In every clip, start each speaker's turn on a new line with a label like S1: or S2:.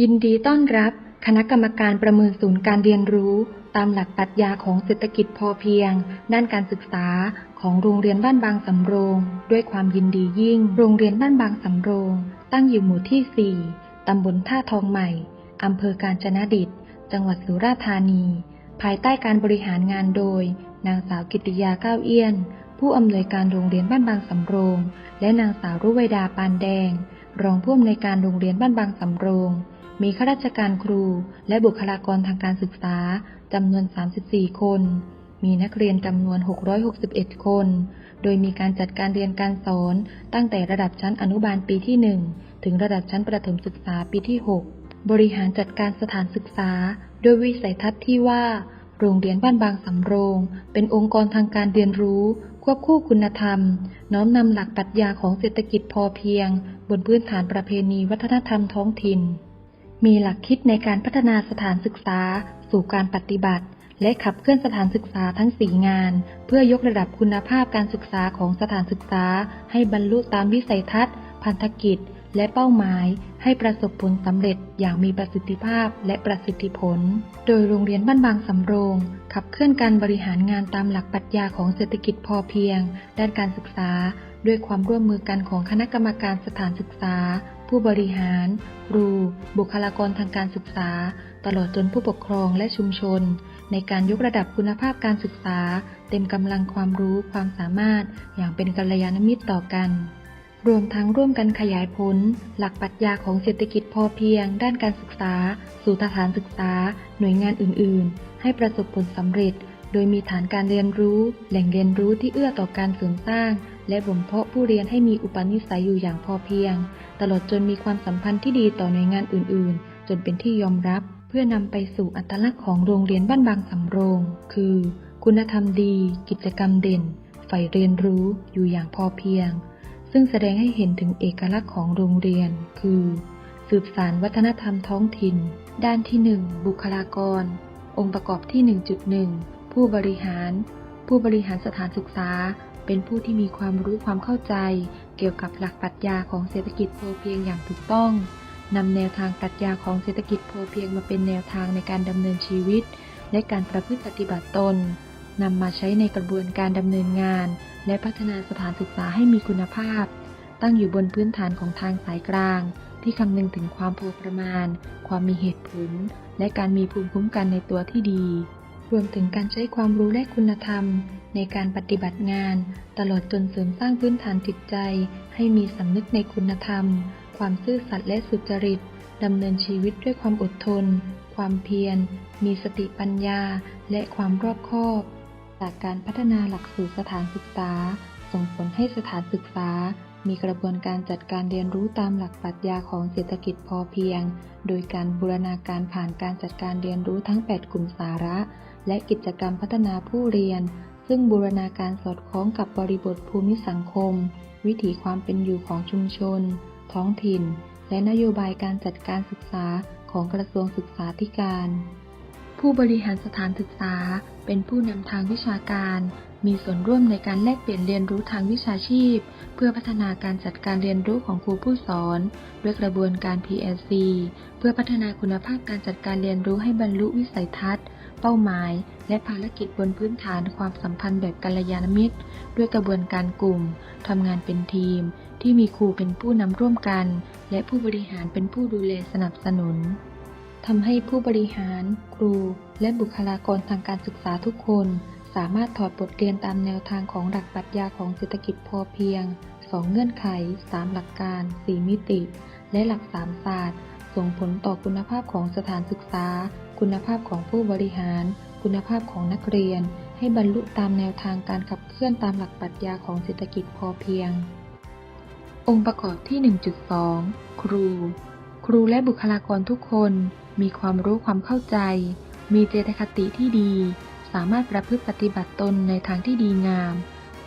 S1: ยิน
S2: ดีต้อนรับคณะกรรมการประเมินศูนย์การเรียนรู้ ตามหลักปรัชญาของเศรษฐกิจพอเพียง ด้านการศึกษาของโรงเรียนบ้านบางสำโรง ด้วยความยินดียิ่ง โรงเรียนบ้านบางสำโรง ตั้งอยู่หมู่ที่ 4 ตำบลท่าทองใหม่ อำเภอกาญจนดิต จังหวัดสุราษฎร์ธานี ภายใต้การบริหารงานโดย นางสาวกิติยาก้าวเอี้ยน ผู้อำนวยการโรงเรียนบ้านบางสำโรง และนางสาวรุเวดาปานแดง รองผู้อำนวยการโรงเรียนบ้านบางสำโรง มีข้าราชการครู และบุคลากรทางการศึกษาจำนวน 34 คน มีนักเรียนจำนวน 661 คน โดยมีการจัดการเรียนการสอนตั้งแต่ระดับชั้นอนุบาลปีที่ 1 ถึงระดับชั้นประถมศึกษาปีที่ 6 บริหารจัดการสถานศึกษา โดยวิสัยทัศน์ที่ว่า โรงเรียนบ้านบางสำโรง เป็นองค์กรทางการเรียนรู้ ควบคู่คุณธรรม น้อมนำหลักปรัชญาของเศรษฐกิจพอเพียง บนพื้นฐานประเพณีวัฒนธรรมท้องถิ่น มีหลักคิดในการพัฒนาสถานศึกษา สู่การปฏิบัติ และขับเคลื่อนสถานศึกษาทั้ง4งาน เพื่อยกระดับคุณภาพการศึกษาของสถานศึกษา ให้บรรลุตามวิสัยทัศน์ พันธกิจ และเป้าหมาย ให้ประสบผลสำเร็จอย่างมีประสิทธิภาพและประสิทธิผล โดยโรงเรียนบ้านบางสำโรง ขับเคลื่อนการบริหารงานตามหลักปรัชญาของเศรษฐกิจพอเพียง ด้านการศึกษา ด้วยความร่วมมือกันของคณะกรรมการสถานศึกษา ผู้บริหาร ครู บุคลากรทางการศึกษา ตลอดจนผู้ปกครองและชุมชน ในการยกระดับคุณภาพการศึกษา เต็มกำลังความรู้ความสามารถ อย่างเป็นกัลยาณมิตรต่อกัน รวมทั้งร่วมกันขยายผล หลักปรัชญาของเศรษฐกิจพอเพียง ด้านการศึกษา สู่สถานศึกษา หน่วยงานอื่น ๆ ให้ประสบผลสำเร็จ โดยมีฐานการเรียนรู้ แหล่งเรียนรู้ที่เอื้อต่อการเสริมสร้าง และบ่มเพาะผู้เรียนให้มีอุปนิสัยอยู่อย่างพอเพียง ตลอดจนมีความสัมพันธ์ที่ดีต่อหน่วยงานอื่น ๆ จนเป็นที่ยอมรับ เพื่อนำไปสู่อัตลักษณ์ของโรงเรียนบ้านบางสำโรง คือ คุณธรรมดี กิจกรรมเด่นใฝ่เรียนรู้อยู่อย่างพอเพียง ซึ่งแสดงให้เห็นถึงเอกลักษณ์ของโรงเรียน คือ สืบสารวัฒนธรรมท้องถิ่น ด้านที่ 1 บุคลากร องค์ประกอบที่ 1.1 ผู้บริหาร ผู้บริหารสถานศึกษา เป็นผู้ที่มีความรู้ความเข้าใจ เกี่ยวกับหลักปรัชญาของเศรษฐกิจพอเพียงอย่างถูกต้องนำแนวทางปรัชญาของเศรษฐกิจพอเพียงมาเป็นแนวทางในการดำเนินชีวิต และการประพฤติปฏิบัติตนนำมาใช้ในกระบวนการดำเนินงาน และพัฒนาสถานศึกษาให้มีคุณภาพ ตั้งอยู่บนพื้นฐานของทางสายกลาง ที่คำนึงถึงความพอประมาณ ความมีเหตุผล และการมีภูมิคุ้มกันในตัวที่ดี รวมถึงการใช้ความรู้และคุณธรรม ในการปฏิบัติงาน ตลอดจนเสริมสร้างพื้นฐานจิตใจ ให้มีสำนึกในคุณธรรม ความซื่อสัตย์และสุจริตดำเนินชีวิตด้วยความอดทน ความเพียร มีสติปัญญา และความรอบคอบ จากการพัฒนาหลักสูตรสถานศึกษา ส่งผลให้สถานศึกษา มีกระบวนการจัดการเรียนรู้ตามหลักปรัชญาของเศรษฐกิจพอเพียง โดยการบูรณาการผ่านการจัดการเรียนรู้ทั้ง 8 กลุ่มสาระ และกิจกรรมพัฒนาผู้เรียน ซึ่งบูรณาการสอดคล้องกับบริบทภูมิสังคม วิถีความเป็นอยู่ของชุมชน ท้องถิ่น และนโยบายการจัดการศึกษาของกระทรวงศึกษาธิการ ผู้บริหารสถานศึกษา เป็นผู้นำทางวิชาการ มีส่วนร่วมในการแลกเปลี่ยนเรียนรู้ทางวิชาชีพ เพื่อพัฒนาการจัดการเรียนรู้ของครูผู้สอน ด้วยกระบวนการ PLC เพื่อพัฒนาคุณภาพการจัดการเรียนรู้ให้บรรลุวิสัยทัศน์ เป้าหมาย และภารกิจบนพื้นฐานความสัมพันธ์แบบกัลยาณมิตร ด้วยกระบวนการกลุ่มทำงานเป็นทีม ที่มีครูเป็นผู้นำร่วมกัน และผู้บริหารเป็นผู้ดูแลสนับสนุนทำให้ผู้บริหาร ครู และบุคลากรทางการศึกษาทุกคน สามารถถอดบทเรียนตามแนวทางของหลักปรัชญาของเศรษฐกิจพอเพียง 2 เงื่อนไข 3 หลักการ 4 มิติ และหลัก3ศาสตร์ ส่งผลต่อคุณภาพของสถานศึกษา คุณภาพของผู้บริหาร คุณภาพของนักเรียน ให้บรรลุตามแนวทางการขับเคลื่อนตามหลักปรัชญาของเศรษฐกิจพอเพียง องค์ประกอบที่ 1.2 ครู ครูและบุคลากรทุกคน มีความรู้ความเข้าใจ มีเจตคติที่ดี สามารถประพฤติปฏิบัติตนในทางที่ดีงาม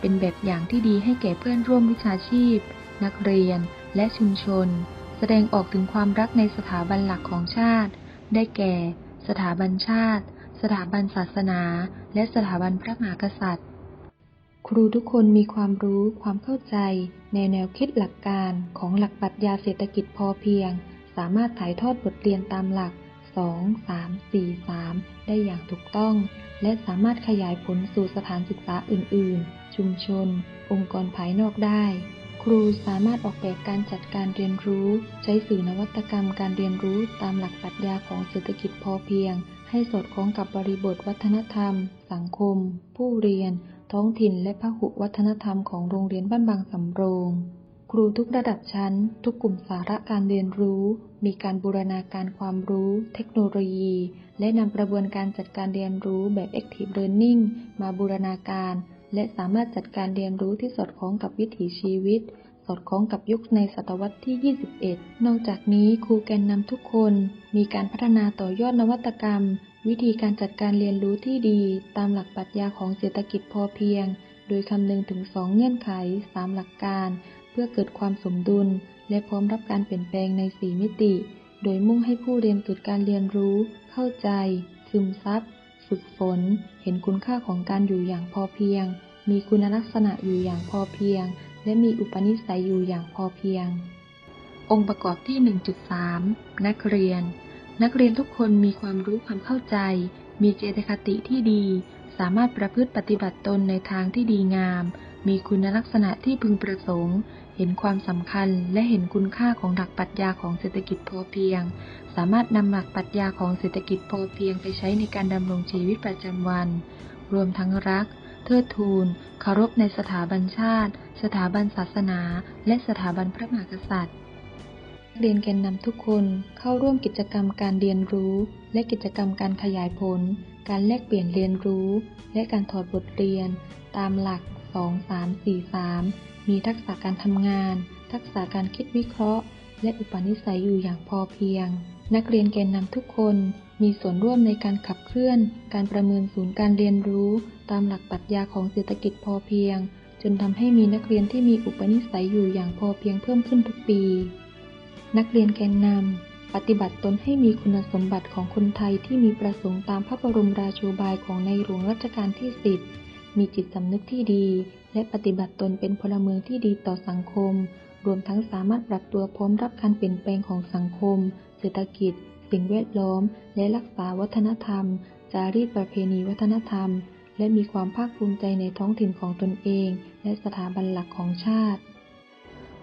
S2: เป็นแบบอย่างที่ดีให้แก่เพื่อนร่วมวิชาชีพ นักเรียน และชุมชน แสดงออกถึงความรักในสถาบันหลักของชาติ ได้แก่ สถาบันชาติ สถาบันศาสนา และสถาบันพระมหากษัตริย์ ครูทุกคนมีความรู้ความเข้าใจ ในแนวคิดหลักการของหลักปรัชญาเศรษฐกิจพอเพียง สามารถถ่ายทอดบทเรียนตามหลัก 2 3 4 3 ได้อย่างถูกต้อง และสามารถขยายผลสู่สถานศึกษาอื่น ๆ ชุมชน องค์กรภายนอกได้ ครูสามารถออกแบบการจัดการเรียนรู้ ใช้สื่อนวัตกรรมการเรียนรู้ตามหลักปรัชญาของเศรษฐกิจพอเพียง ให้สอดคล้องกับบริบทวัฒนธรรม สังคม ผู้เรียน ท้องถิ่น และพหุวัฒนธรรมของโรงเรียนบ้านบางสำโรง ครูทุกระดับชั้น ทุกกลุ่มสาระการเรียนรู้ มีการบูรณาการความรู้ เทคโนโลยี และนำกระบวนการจัดการเรียนรู้แบบ Active Learning มาบูรณาการ และสามารถจัดการเรียนรู้ที่สอดคล้องกับวิถีชีวิต สอดคล้องกับยุคในศตวรรษที่ 21 นอกจากนี้ครูแกนนำทุกคนมีการพัฒนาต่อยอดนวัตกรรม วิธีการจัดการเรียนรู้ที่ดี ตามหลักปรัชญาของเศรษฐกิจพอเพียง โดยคำนึงถึง 2 เงื่อนไข 3 หลักการ เพื่อเกิดความสมดุล และพร้อมรับการเปลี่ยนแปลงใน 4 มิติ โดยมุ่งให้ผู้เรียนเกิดการเรียนรู้ เข้าใจ ซึมซับ ฝึกฝน เห็นคุณค่าของการอยู่อย่างพอเพียง มีคุณลักษณะอยู่อย่างพอเพียง และมีอุปนิสัยอยู่อย่างพอเพียง องค์ประกอบที่ 1.3 นักเรียน นักเรียนทุกคนมีความรู้ความเข้าใจ มีเจตคติที่ดี สามารถประพฤติปฏิบัติตนในทางที่ดีงาม มีคุณลักษณะที่พึงประสงค์ เห็นความสำคัญและเห็นคุณค่าของหลักปรัชญาของเศรษฐกิจพอเพียง สามารถนำหลักปรัชญาของเศรษฐกิจพอเพียงไปใช้ในการดำรงชีวิตประจำวัน รวมทั้งรัก เทิดทูนเคารพในสถาบันชาติ สถาบันศาสนา และสถาบันพระมหากษัตริย์เรียนแกนนำทุกคนเข้าร่วมกิจกรรมการเรียนรู้ และกิจกรรมการขยายผล การแลกเปลี่ยนเรียนรู้ และการถอดบทเรียน ตามหลัก 2 3 4 3 มีทักษะการทำงาน ทักษะการคิดวิเคราะห์ และอุปนิสัยอยู่อย่างพอเพียง นักเรียนแกนนำทุกคนมีส่วนร่วมในการขับเคลื่อน การประเมินศูนย์การเรียนรู้ ตามหลักปรัชญาของเศรษฐกิจพอเพียง จนทำให้มีนักเรียนที่มีอุปนิสัยอยู่อย่างพอเพียงเพิ่มขึ้นทุกปี นักเรียนแกนนำปฏิบัติตนให้มีคุณสมบัติของคนไทยที่มีประสงค์ตามพระบรมราโชบายของในหลวงรัชกาลที่ 10 มีจิตสำนึกที่ดี และปฏิบัติตนเป็นพลเมืองที่ดีต่อสังคม รวมทั้งสามารถปรับตัวพร้อมรับการเปลี่ยนแปลงของสังคม เศรษฐกิจ สิ่งแวดล้อม และรักษาวัฒนธรรม จารีตประเพณีวัฒนธรรม และมีความภาคภูมิใจในท้องถิ่นของตนเอง และสถาบันหลักของชาติ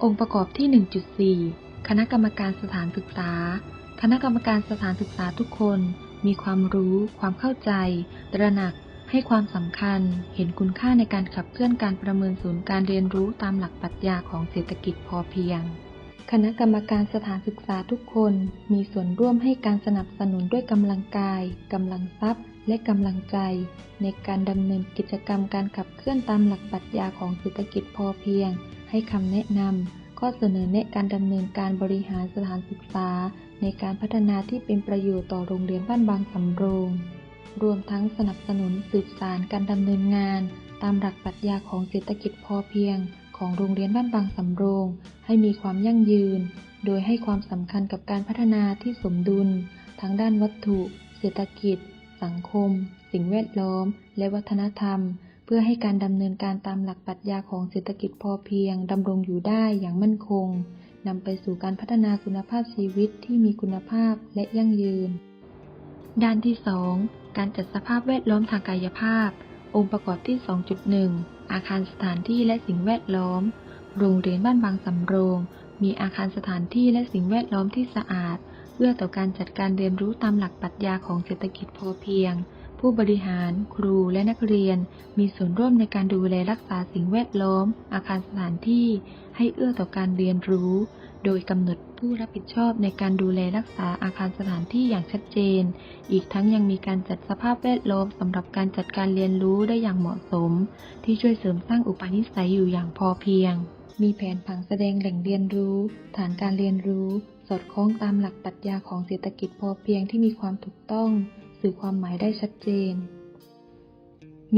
S2: องค์ประกอบที่ 1.4 คณะกรรมการสถานศึกษา คณะกรรมการสถานศึกษาทุกคน มีความรู้ ความเข้าใจ ตระหนัก ให้ความสำคัญเห็นคุณค่าในการขับเคลื่อนการประเมินศูนย์การเรียนรู้ตามหลักปรัชญาของเศรษฐกิจพอเพียง คณะกรรมการสถานศึกษาทุกคนมีส่วนร่วมให้การสนับสนุนด้วยกำลังกายกำลังทรัพย์ และกำลังใจ ในการดำเนินกิจกรรมการขับเคลื่อนตามหลักปรัชญาของเศรษฐกิจพอเพียง ให้คำแนะนำข้อเสนอแนะการดำเนินการบริหารสถานศึกษา ในการพัฒนาที่เป็นประโยชน์ต่อโรงเรียนบ้านบางสำโรง รวมทั้งสนับสนุนสืบสารการดำเนินงาน ตามหลักปรัชญาของเศรษฐกิจพอเพียง ของโรงเรียนบ้านบางสำโรง ให้มีความยั่งยืน โดยให้ความสำคัญกับการพัฒนาที่สมดุล ทั้งด้านวัตถุ เศรษฐกิจ สังคม สิ่งแวดล้อม และวัฒนธรรม เพื่อให้การดำเนินการตามหลักปรัชญาของเศรษฐกิจพอเพียงดำรงอยู่ได้อย่างมั่นคงนำไปสู่การพัฒนาคุณภาพชีวิตที่มีคุณภาพและยั่งยืน ด้านที่ 2 การจัดสภาพแวดล้อมทางกายภาพ องค์ประกอบที่ 2.1 อาคารสถานที่และสิ่งแวดล้อม โรงเรียนบ้านบางสำโรง มีอาคารสถานที่และสิ่งแวดล้อมที่สะอาดเพื่อต่อการจัดการเรียนรู้ตามหลักปรัชญาของเศรษฐกิจพอเพียง ผู้บริหาร ครูและนักเรียน มีส่วนร่วมในการดูแลรักษาสิ่งแวดล้อม อาคารสถานที่ ให้เอื้อต่อการเรียนรู้ โดยกำหนดผู้รับผิดชอบในการดูแลรักษาอาคารสถานที่อย่างชัดเจน อีกทั้งยังมีการจัดสภาพแวดล้อมสำหรับการจัดการเรียนรู้ได้อย่างเหมาะสม ที่ช่วยเสริมสร้างอุปนิสัยอยู่อย่างพอเพียง มีแผนผังแสดงแหล่งเรียนรู้ ฐานการเรียนรู้ สอดคล้องตามหลักปรัชญาของเศรษฐกิจพอเพียงที่มีความถูกต้อง สื่อความหมายได้ชัดเจน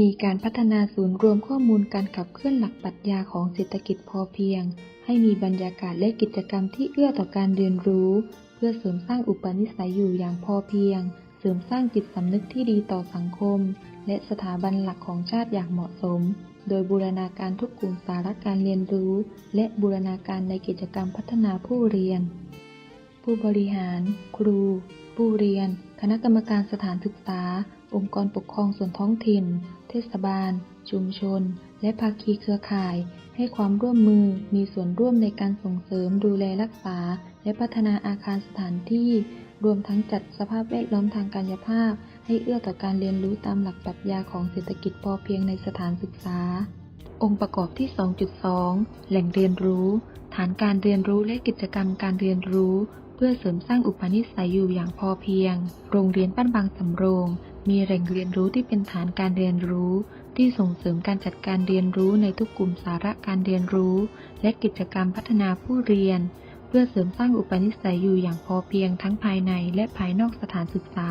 S2: มีการพัฒนาศูนย์รวมข้อมูลการขับเคลื่อนหลักปรัชญาของเศรษฐกิจพอเพียง ให้มีบรรยากาศและกิจกรรมที่เอื้อต่อการเรียนรู้ เพื่อเสริมสร้างอุปนิสัยอยู่อย่างพอเพียง เสริมสร้างจิตสำนึกที่ดีต่อสังคม และสถาบันหลักของชาติอย่างเหมาะสม โดยบูรณาการทุกกลุ่มสาระการเรียนรู้ และบูรณาการในกิจกรรมพัฒนาผู้เรียน ผู้บริหาร ครู ผู้เรียน คณะกรรมการสถานศึกษา องค์กรปกครองส่วนท้องถิ่น เทศบาล ชุมชน และภาคีเครือข่าย ให้ความร่วมมือมีส่วนร่วมในการส่งเสริมดูแลรักษา และพัฒนาอาคารสถานที่ รวมทั้งจัดสภาพแวดล้อมทางกายภาพ ให้เอื้อต่อการเรียนรู้ตามหลักปรัชญาของเศรษฐกิจพอเพียงในสถานศึกษา องค์ประกอบที่ 2.2 แหล่งเรียนรู้ ฐานการเรียนรู้และกิจกรรมการเรียนรู้เพื่อเสริมสร้างอุปนิสัยอยู่อย่างพอเพียง โรงเรียนบ้านบางสำโรง มีแหล่งเรียนรู้ที่เป็นฐานการเรียนรู้ ที่ส่งเสริมการจัดการเรียนรู้ในทุกกลุ่มสาระการเรียนรู้ และกิจกรรมพัฒนาผู้เรียน เพื่อเสริมสร้างอุปนิสัยอยู่อย่างพอเพียงทั้งภายในและภายนอกสถานศึกษา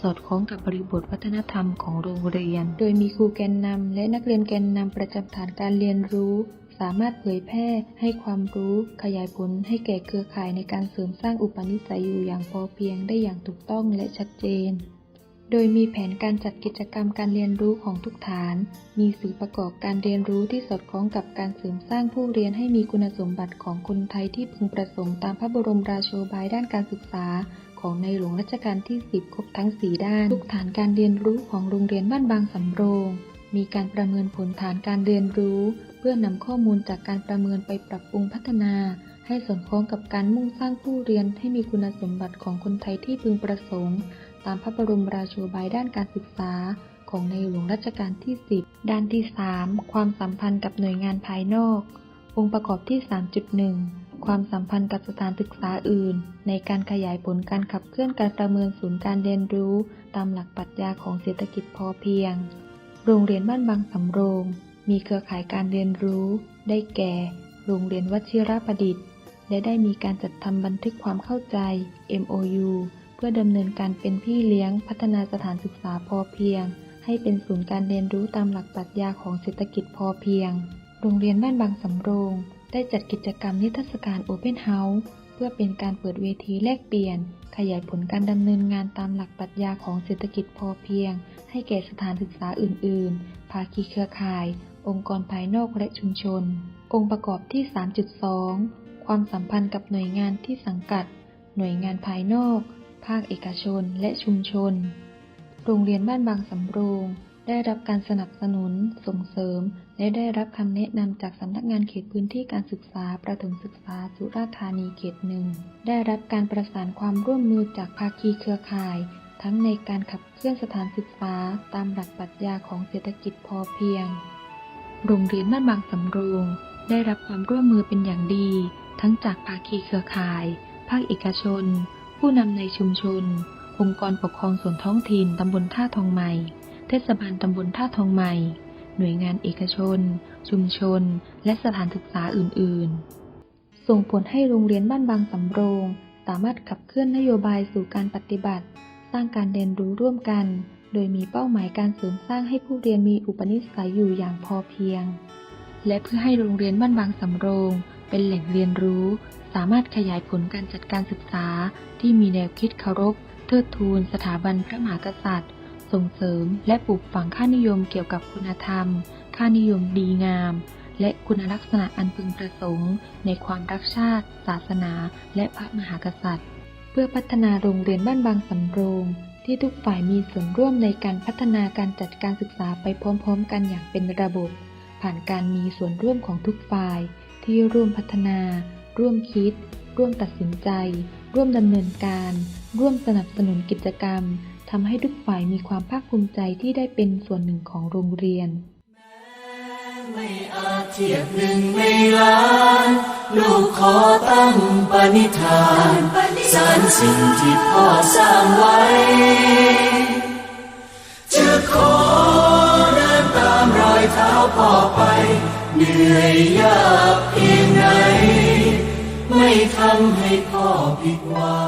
S2: สอดคล้องกับบริบทวัฒนธรรมของโรงเรียน โดยมีครูแกนนำและนักเรียนแกนนำประจำฐานการเรียนรู้สามารถเผยแพร่ให้ความรู้ ขยายผลให้แก่เครือข่ายในการเสริมสร้างอุปนิสัยอยู่อย่างพอเพียงได้อย่างถูกต้องและชัดเจน โดยมีแผนการจัดกิจกรรมการเรียนรู้ของทุกฐาน มีสื่อประกอบการเรียนรู้ที่สอดคล้องกับการเสริมสร้างผู้เรียนให้มีคุณสมบัติของคนไทยที่พึงประสงค์ตามพระบรมราโชบายด้านการศึกษา ของในหลวงรัชกาลที่ 10 ครบทั้ง 4 ด้าน ทุกฐานการเรียนรู้ของโรงเรียนบ้านบางสำโรง มีการประเมินผลฐานการเรียนรู้ เพื่อนำข้อมูลจากการประเมินไปปรับปรุงพัฒนาให้สอดคล้องกับการมุ่งสร้างผู้เรียนให้มีคุณสมบัติของคนไทยที่พึงประสงค์ ตามพระบรมราโชบายด้านการศึกษาของในหลวงรัชกาลที่ 10 ด้านที่ 3 ความสัมพันธ์กับหน่วยงานภายนอก องค์ประกอบที่ 3.1 ความสัมพันธ์กับสถานศึกษาอื่น ในการขยายผลการขับเคลื่อนการประเมินศูนย์การเรียนรู้ ตามหลักปรัชญาของเศรษฐกิจพอเพียง โรงเรียนบ้านบางสำโรง มีเครือข่ายการเรียนรู้ ได้แก่ โรงเรียนวชิรประดิษฐ์ และได้มีการจัดทำบันทึกความเข้าใจ MOU เพื่อดำเนินการเป็นพี่เลี้ยงพัฒนาสถานศึกษาพอเพียง ให้เป็นศูนย์การเรียนรู้ตามหลักปรัชญาของเศรษฐกิจพอเพียง โรงเรียนบ้านบางสำโรง ได้จัดกิจกรรมนิทรรศการ Open House เพื่อเป็นการเปิดเวทีแลกเปลี่ยน ขยายผลการดำเนินงานตามหลักปรัชญาของเศรษฐกิจพอเพียง ให้แก่สถานศึกษาอื่น ๆ ภาคีเครือข่าย องค์กรภายนอกและชุมชน องค์ประกอบที่ 3.2 ความสัมพันธ์กับหน่วยงานที่สังกัด หน่วยงานภายนอก ภาคเอกชนและชุมชน โรงเรียนบ้านบางสำโรง ได้รับการสนับสนุน ส่งเสริม และได้รับคำแนะนำจากสำนักงานเขตพื้นที่การศึกษาประถมศึกษาสุราษฎร์ธานีเขตหนึ่ง ได้รับการประสานความร่วมมือจากภาคีเครือข่าย ทั้งในการขับเคลื่อนสถานศึกษาตามหลักปรัชญาของเศรษฐกิจพอเพียง โรงเรียนบ้านบางสำโรง ได้รับความร่วมมือเป็นอย่างดี ทั้งจากภาคีเครือข่าย ภาคเอกชน ผู้นำในชุมชน องค์กรปกครองส่วนท้องถิ่นตำบลท่าทองใหม่ เทศบาลตำบลท่าทองใหม่ หน่วยงานเอกชน ชุมชน และสถานศึกษาอื่น ๆ ส่งผลให้โรงเรียนบ้านบางสำโรง สามารถขับเคลื่อนนโยบายสู่การปฏิบัติ สร้างการเรียนรู้ร่วมกัน โดยมีเป้าหมายการเสริมสร้างให้ผู้เรียนมีอุปนิสัยอยู่อย่างพอเพียง และเพื่อให้โรงเรียนบ้านบางสำโรง เป็นแหล่งเรียนรู้ สามารถขยายผลการจัดการศึกษาที่มีแนวคิดเคารพ เทิดทูน สถาบันพระมหากษัตริย์ ส่งเสริม และปลูกฝังค่านิยมเกี่ยวกับคุณธรรม ค่านิยมดีงาม และคุณลักษณะอันพึงประสงค์ ในความรักชาติ ศาสนา และพระมหากษัตริย์ เพื่อพัฒนาโรงเรียนบ้านบางสำโรงที่ทุกฝ่ายมีส่วนร่วมในการพัฒนาการจัดการศึกษาไปพร้อม ๆ กันอย่างเป็นระบบ ผ่านการมีส่วนร่วมของทุกฝ่าย ที่ร่วมพัฒนา ร่วมคิด ร่วมตัดสินใจ ร่วมดำเนินการ ร่วมสนับสนุนกิจกรรมทำให้ทุกฝ่ายมีความภาคภูมิใจที่ได้เป็นส่วนหนึ่งของโรงเรียน
S1: ไม่อาจเทียบหนึ่งในล้านลูกขอตั้งปณิธานสารสิ่งที่พ่อสร้างไว้จะขอ พ่อไป เหนื่อยยากเพียงไหนไม่ทำให้พ่อผิดหวัง